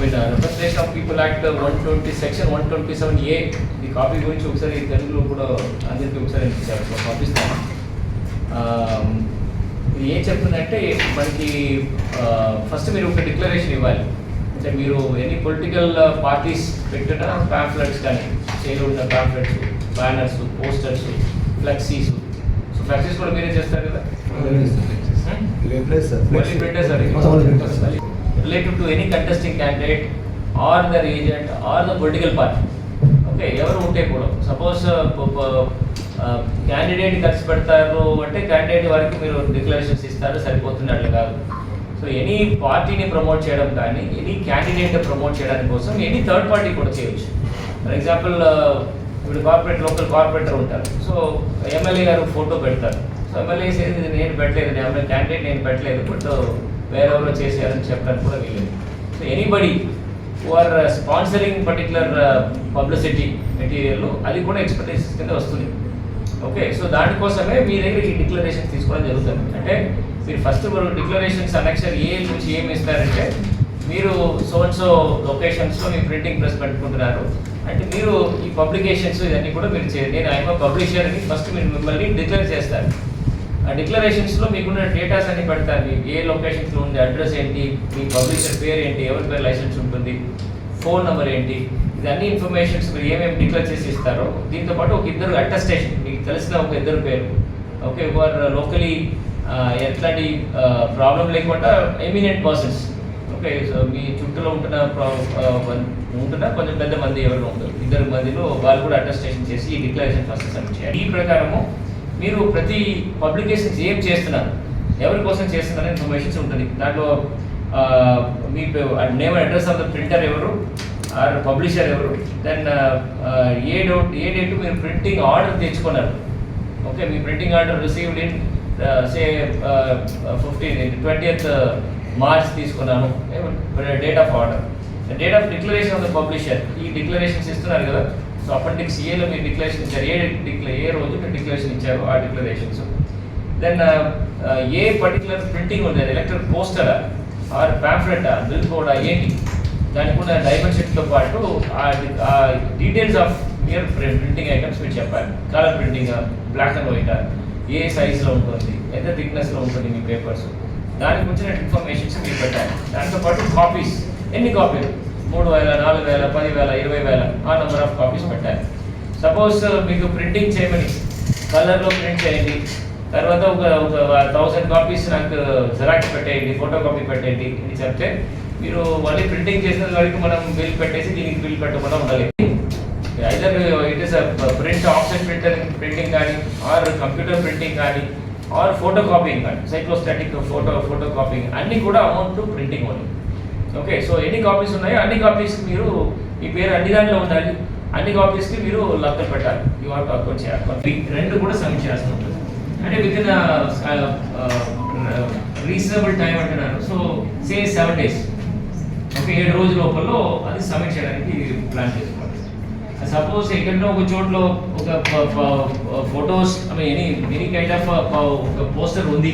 Mean representation of people act one twenty section one twenty seven A ఈ copy గురించి ఒకసారి తెలుగులో కూడా అందరికీ ఒకసారి పంపిస్తాను Um, ఏం చెప్తుందంటే మనకి ఫస్ట్ మీరు ఒక డిక్లరేషన్ ఇవ్వాలి. అంటే మీరు ఎనీ పొలిటికల్ పార్టీస్ పెట్టిన ప్యాంఫ్లెట్స్ కానీ సేల్ ఉన్న pamphlets banners posters flexes so flexes కూడా మీరే చేస్తారు కదా? Only printers. Relative to any contesting candidate or the regent or the political party okay ఎవరు ఉంటే కూడా సపోజ్ uh, క్యాండిడేట్ uh, ఖర్చు పెడతారు అంటే క్యాండిడేట్ వరకు మీరు డిక్లరేషన్స్ ఇస్తారు సరిపోతుంది అట్లా కాదు. సో ఎనీ పార్టీని ప్రమోట్ చేయడం కానీ ఎనీ క్యాండిడేట్ ప్రమోట్ చేయడానికి కోసం ఎనీ థర్డ్ పార్టీ కూడా చేయొచ్చు. ఫర్ ఎగ్జాంపుల్ uh, ఇప్పుడు కార్పొరేట్ లోకల్ కార్పొరేటర్ ఉంటారు. సో ఎమ్మెల్యే గారు ఫోటో పెడతారు. సో ఎమ్మెల్యే నేను పెట్టలేదు ఎమ్మెల్యే క్యాండిడేట్ నేను పెట్టలేదు బట్ వేరెవరో చేశారని చెప్పడానికి కూడా వీలేదు so anybody or sponsoring particular publicity material అది కూడా ఎక్స్పెక్టేషన్స్ కింద వస్తుంది. ఓకే సో దానికోసమే మీ దగ్గర ఈ డిక్లరేషన్ తీసుకోవడం జరుగుతుంది. అంటే మీరు ఫస్ట్ డిక్లరేషన్స్ అనెక్షన్ ఏ నుంచి ఏమి ఇస్తారంటే మీరు సో సో లొకేషన్స్లో మీ ప్రింటింగ్ ప్రెస్ పెట్టుకుంటున్నారు. అంటే మీరు ఈ పబ్లికేషన్స్ ఇవన్నీ కూడా మీరు చే నేను ఐఎమ్ పబ్లిషర్ అని ఫస్ట్ మీరు మిమ్మల్ని డిక్లేర్ చేస్తారు. డిక్లరేషన్స్లో మీకున్న డేటాస్ అన్ని పెడతారు. మీ ఏ లొకేషన్స్లో ఉంది అడ్రస్ ఏంటి మీ పబ్లిషర్ పేరు ఏంటి ఎవరి పేరు లైసెన్స్ ఉంటుంది ఫోన్ నెంబర్ ఏంటి ఇదన్నీ ఇన్ఫర్మేషన్స్ మీరు ఏమేమి డిక్లేర్ చేసి ఇస్తారో దీంతో పాటు ఒక ఇద్దరు అటెస్టేషన్ మీకు తెలిసిన ఒక ఇద్దరు పేరు. ఓకే వారు లోకలీ ఎట్లాంటి ప్రాబ్లం లేకుండా ఎమినెంట్ పర్సన్స్ ఓకే సో మీ చుట్టూలో ఉంటున్న ప్రా- ఉంటున్న కొంచెం పెద్ద మంది ఎవరు ఉంటారు ఇద్దరు మందిలో వాళ్ళు కూడా అటెస్టేషన్ చేసి ఈ డిక్లరేషన్ ప్రాసెస్ సబ్మిట్ చేయాలి. ఈ ప్రకారము మీరు ప్రతి పబ్లికేషన్స్ ఏం చేస్తున్నారు? ఎవరి కోసం చేస్తున్నారు ఇన్ఫర్మేషన్స్ ఉంటుంది. దాంట్లో మీ name address of the printer ఎవరు? ఆర్ పబ్లిషర్ ఎవరు? దెన్ ఏ డౌట్ ఏ డేట్ మీరు ప్రింటింగ్ ఆర్డర్ తెచ్చుకున్నారు? Okay me printing order received in say fifteen twentieth March తీసుకున్నాను date of order. Date of declaration of the publisher. ఈ declarations ఇస్తున్నారు కదా so appendix ఏలో మీరు డిక్లరేషన్ ఇచ్చారు. ఏ డిక్లే ఏ రోజు మీరు డిక్లరేషన్ ఇచ్చారు ఆ డిక్లరేషన్స్ దెన్ uh, uh, ఏ పర్టికులర్ ప్రింటింగ్ ఉంది? అది ఎలక్ట్రిక్ పోస్టరా ఆర్ ప్యాంఫ్లెటా బిల్ బోర్డా ఏంటి? దానికి ఉన్న డైమెన్షన్తో పాటు ఆ details of mere printing items మీరు చెప్పాలి. Colour printing black and white ఏ సైజులో ఉంటుంది? ఎంత థిక్నెస్లో ఉంటుంది మీ పేపర్స్ దానికి వచ్చిన ఇన్ఫర్మేషన్స్ మీరు పెట్టాలి. దాంతో పాటు కాపీస్ ఎన్ని కాపీలు మూడు వేల నాలుగు వేల పదివేల ఇరవై వేల ఆ నెంబర్ ఆఫ్ కాపీస్ పెట్టాలి సపోజ్ మీకు ప్రింటింగ్ చేయమని కలర్లో ప్రింట్ చేయండి తర్వాత ఒక ఒక థౌసండ్ కాపీస్ నాకు జెరాక్స్ పెట్టేయండి ఫోటో కాపీ పెట్టేయండి అని చెప్తే మీరు మళ్ళీ ప్రింటింగ్ చేసిన వరకు మనం బిల్ పెట్టేసి దీనికి బిల్ పెట్టకుండా ఉండాలి either it is print option printer printing కానీ ఆర్ కంప్యూటర్ ప్రింటింగ్ కానీ ఆర్ ఫోటో కాపీయింగ్ కానీ సైక్లోస్టాటిక్ ఫోటో ఫోటో కాపీయింగ్ అన్నీ కూడా amount printing only okay so ఎన్ని కాపీస్ ఉన్నాయో అన్ని కాపీస్కి మీరు మీ పేరు అన్ని దాంట్లో ఉండాలి. అన్ని కాపీస్కి మీరు లెక్క పెట్టాలి. యూ హావ్ టు అకౌంట్ చేయాలి రెండు కూడా సబ్మిట్ చేయాల్సి ఉంటుంది. అంటే విత్ ఇన్ రీజనబుల్ టైం అంటున్నారు. So say seven days okay ఏడు రోజుల లోపల అది సబ్మిట్ చేయడానికి ప్లాన్ చేసుకోవాలి సపోజ్ ఎక్కడో ఒక చోట్లో ఒక photos I mean any any kind of ఒక పోస్టర్ ఉంది.